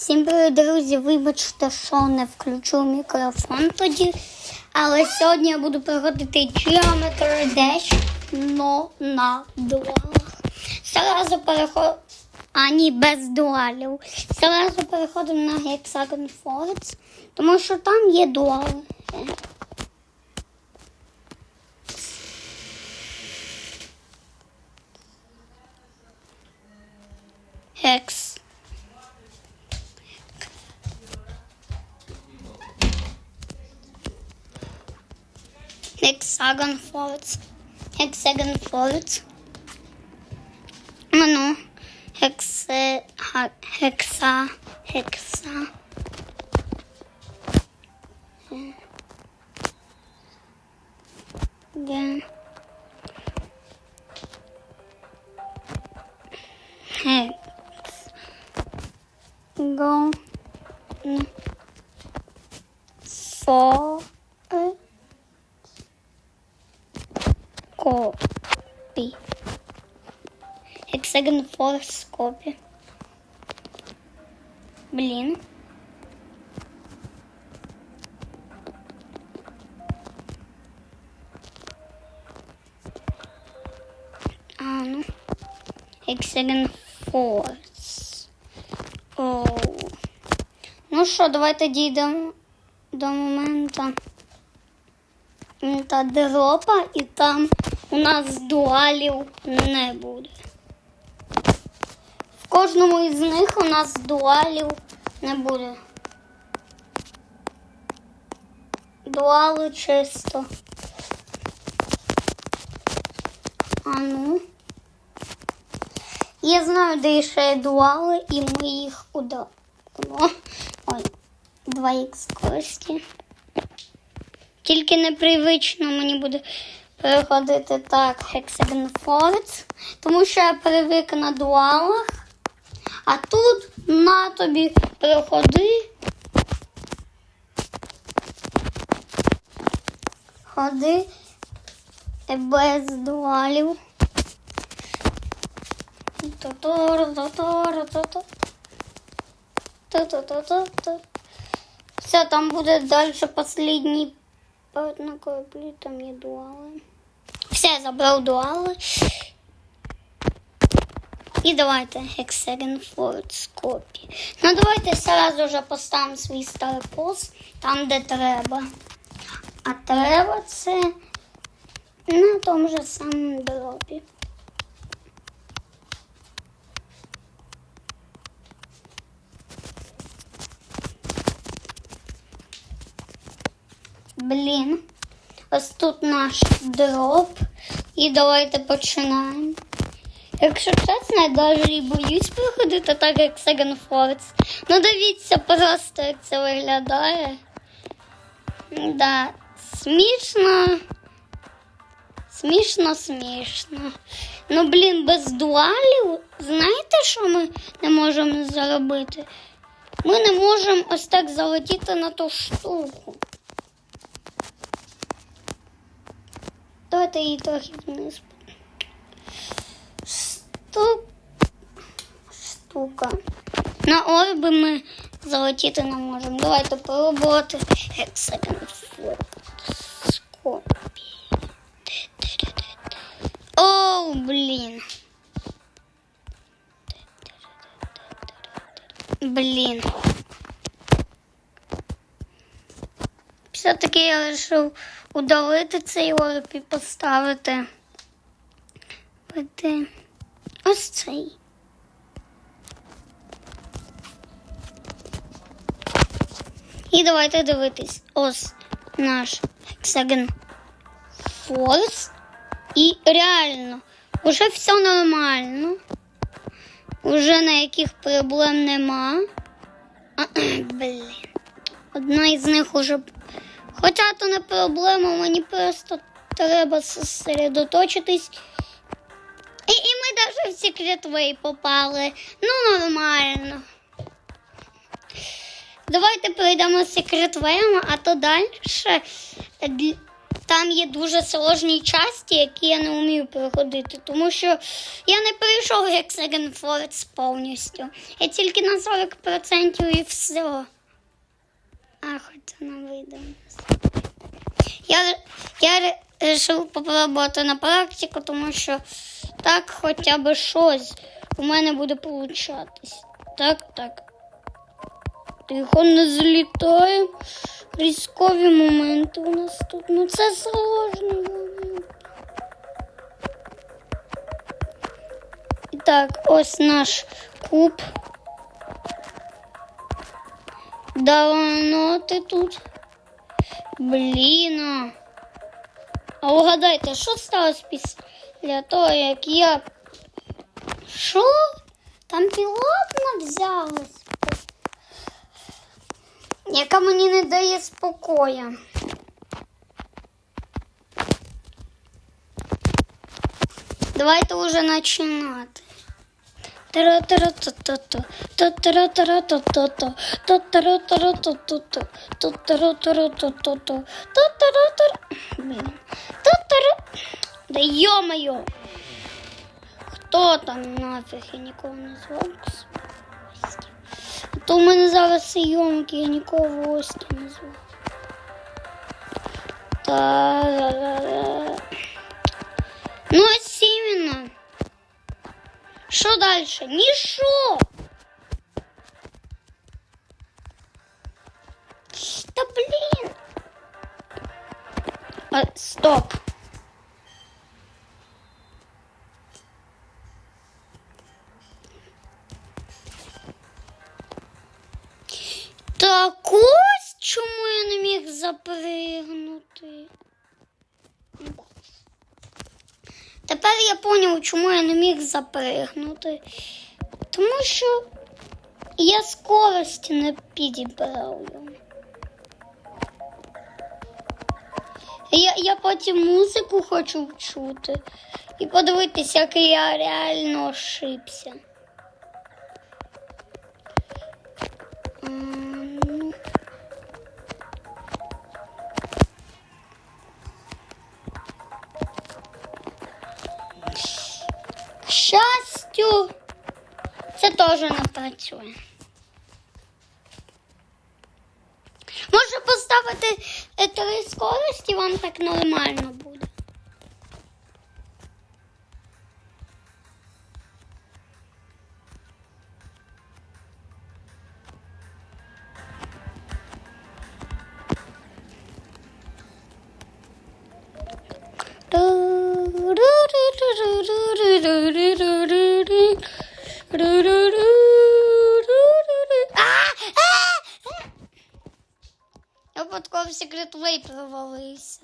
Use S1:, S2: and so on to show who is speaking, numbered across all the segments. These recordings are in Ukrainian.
S1: Всім привіт, друзі! Вибачте, що не включу мікрофон тоді. Але сьогодні я буду проходити Geometry Dash, но на дуалах. Зразу переходимо. А ні, без дуалів. Зразу переходимо на Hexagon Forts, тому що там є дуали. Hex. Hexagon Forts. Hexagon Forts. Ну, ну. Hexe, ha, hexa, hexa. Де? Hex. Go. N. Copy. Hexagon Force Copy. Блін. А, ну. Hexagon Force. Оу. Ну що, давайте дійдемо до моменту м, та дропа, і там у нас дуалів не буде. В кожному із них у нас дуалів не буде. Дуали чисто. А ну. Я знаю, де ще є дуали, і ми їх удалимо. Ой, 2х кості. Тільки непривично мені буде переходити так Hexagon тому що я привик на дуалах. А тут на тобі переходи. Ходи без дуалів. Все, там буде дальше последний на кораблі, там є дуали. Все, забрав дуали. І давайте Hexagon Forts копі. Ну давайте сразу же поставимо свій старий пост там, де треба. А треба це на тому же самому дропі. Блін. Ось тут наш дроп. І давайте починаємо. Якщо чесно, я навіть боюсь проходити так, як Second Force. Ну дивіться просто, як це виглядає. Да, смішно. Смішно, смішно. Ну, блін, без дуалів, знаєте, що ми не можемо заробити? Ми не можемо ось так залетіти на ту штуку. Давайте її трохи вниз. Штук... Штука. На орби ми залетіти не можемо. Давайте пробувати. Hexagon Force. Копі. Оу, блін. Блін. Все-таки я вирішив удалити цей орб і поставити. Ось цей. І давайте дивитись. Ось наш Hexagon Force. І реально, уже все нормально. Уже ніяких проблем нема. А, Блін. Одна із них уже. Хоча то не проблема, мені просто треба зосередоточитись. І, і ми навіть в Way попали. Ну, нормально. Давайте перейдемо з а то далі там є дуже сложні часті, які я не вмію проходити, тому що я не пройшов Hexagon Force повністю. Я тільки на 40% і все. А, хоча не вийде. у нас. Я, я вирішив попробувати на практику, тому що так хоча б щось у мене буде получатись. Так, так. Тихо не злітає. Різкові моменти у нас тут. Ну це сложний. І так, ось наш куб. Давно ти тут. Блін. а. А угадайте, що сталося після того, як я. Що? Там пілотна взялась, яка мені не дає спокою. Давайте уже починати. Да ё-моё! Хто там нафіг? Я нікого не звав. А То у мене зараз зйомки, я нікого в гості не звав. Та... Ну, ось іменно. Що далі? Нічого. Та блін. А, стоп. Так ось чому я не міг запригнути. Тепер я зрозумів, чому я не міг запригнути. Тому що я скорості не підібрав. Я, я потім музику хочу чути і подивитися, як я реально ошибся. Щастю, це теж не працює. Може поставити е, три скорості, вам так нормально буде. В секретвей провалився.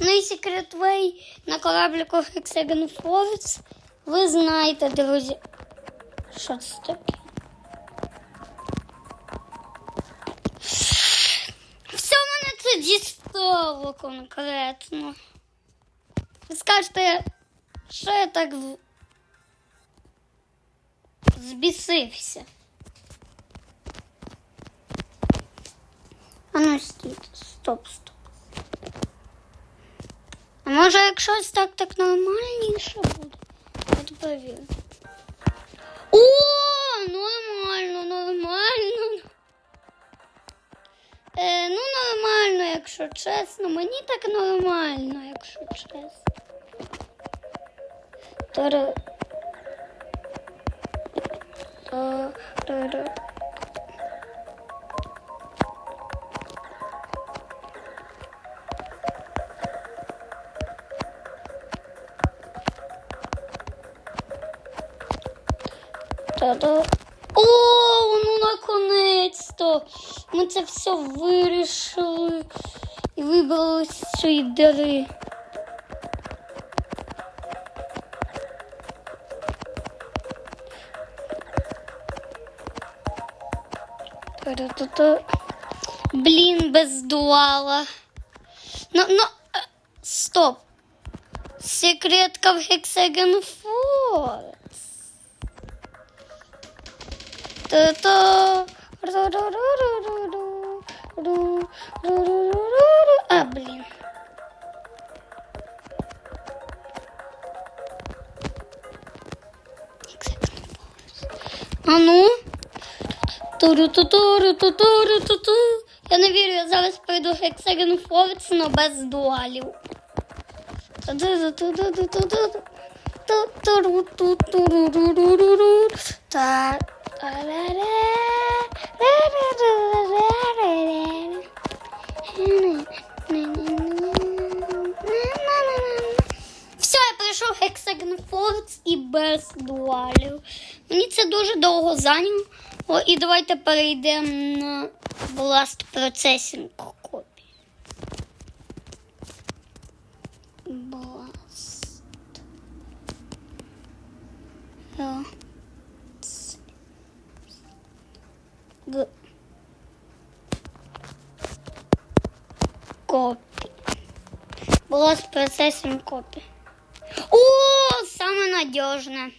S1: Ну і секретвей на кораблику Hexagon Force. Ви знаєте, друзі. Що це таке? Все мене це дістало конкретно. Ви скажете, що я так збісився. А ну стійте, стоп, стоп. А може, якщо ось так так нормальніше буде? Повірю. О, нормально, нормально. Е, ну, нормально, якщо чесно. Мені так нормально, якщо чесно. Тара. Та-ра-ра. Та-да. О, ну наконець-то! Ми це все вирішили і вибрали з цієї діри. Та-та-та. Блін, без дуала. Ну, ну, е, стоп. Секретка в Hexagon 4. Е, а, блин. А ну. Я не вірю, я зараз пройду Hexagon Force, но без дуалів. Так. Все, я пройшов Hexagon Force і без дуалів. Мені це дуже довго зайняло. І давайте перейдемо на Blast Processing копії. Blast. Ро. Г. Копі. Blast Processing копі. О, саме надежне.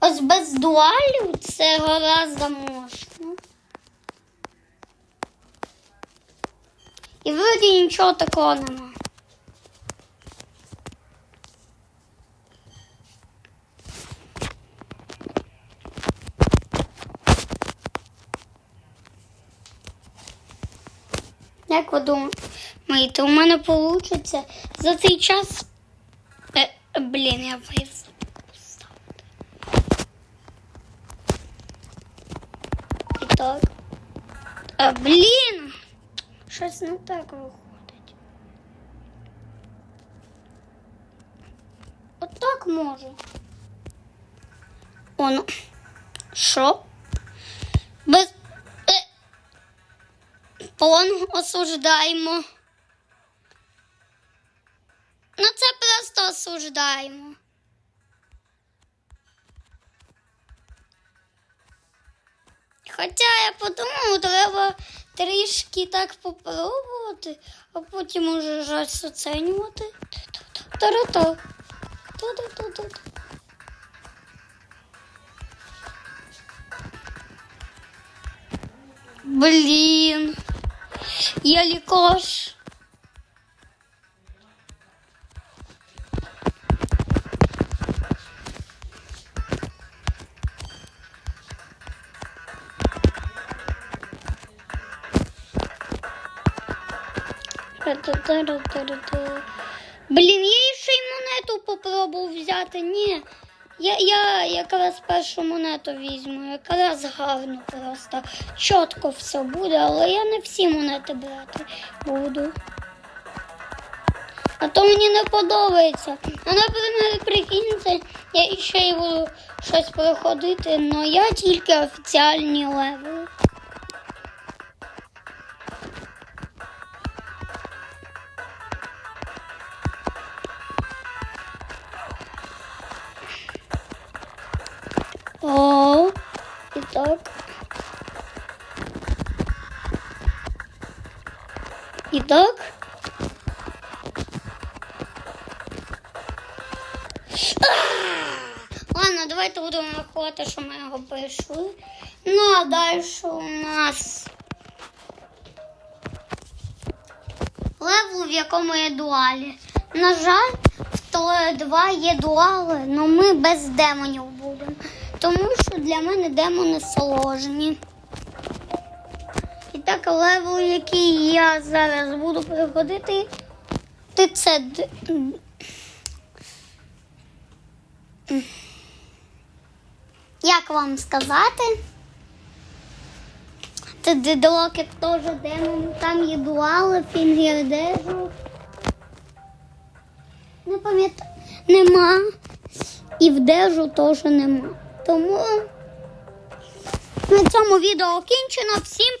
S1: Ось без дуалів це гораздо можна. І вроді нічого такого нема. Як ви думаєте, у мене вийде за цей час. Е, блін, я вийшов. І так. А, блін! Щось не так виходить. Отак може. О, ну. Що? Без. План осуждаємо. Ну, це просто осуждаємо. Хоча я подумав, треба трішки так попробувати, а потім уже щось оцінювати. Та-та-та. Та-та-та-та. Блін. Ра-та-та-ра-та-ра-та. Блін, я ще й монету попробував взяти. Ні. Я, я якраз першу монету візьму, якраз гарно просто. Чітко все буде, але я не всі монети брати буду. А то мені не подобається. А наприклад, прикиньте, я ще й буду щось проходити, але я тільки офіціальні левели. Давайте будемо рахувати, що ми його пройшли. Ну, а далі у нас левел, в якому є дуалі. На жаль, в Троє 2 є дуали, але ми без демонів будемо. Тому що для мене демони сложні. І так, левел, який я зараз буду переходити, ти це. д- Як вам сказати? Це дедлокер теж демон, там є дуали, фінгердежу. Не пам'ятаю, нема. І в дежу теж нема. Тому на цьому відео кінчено. Всім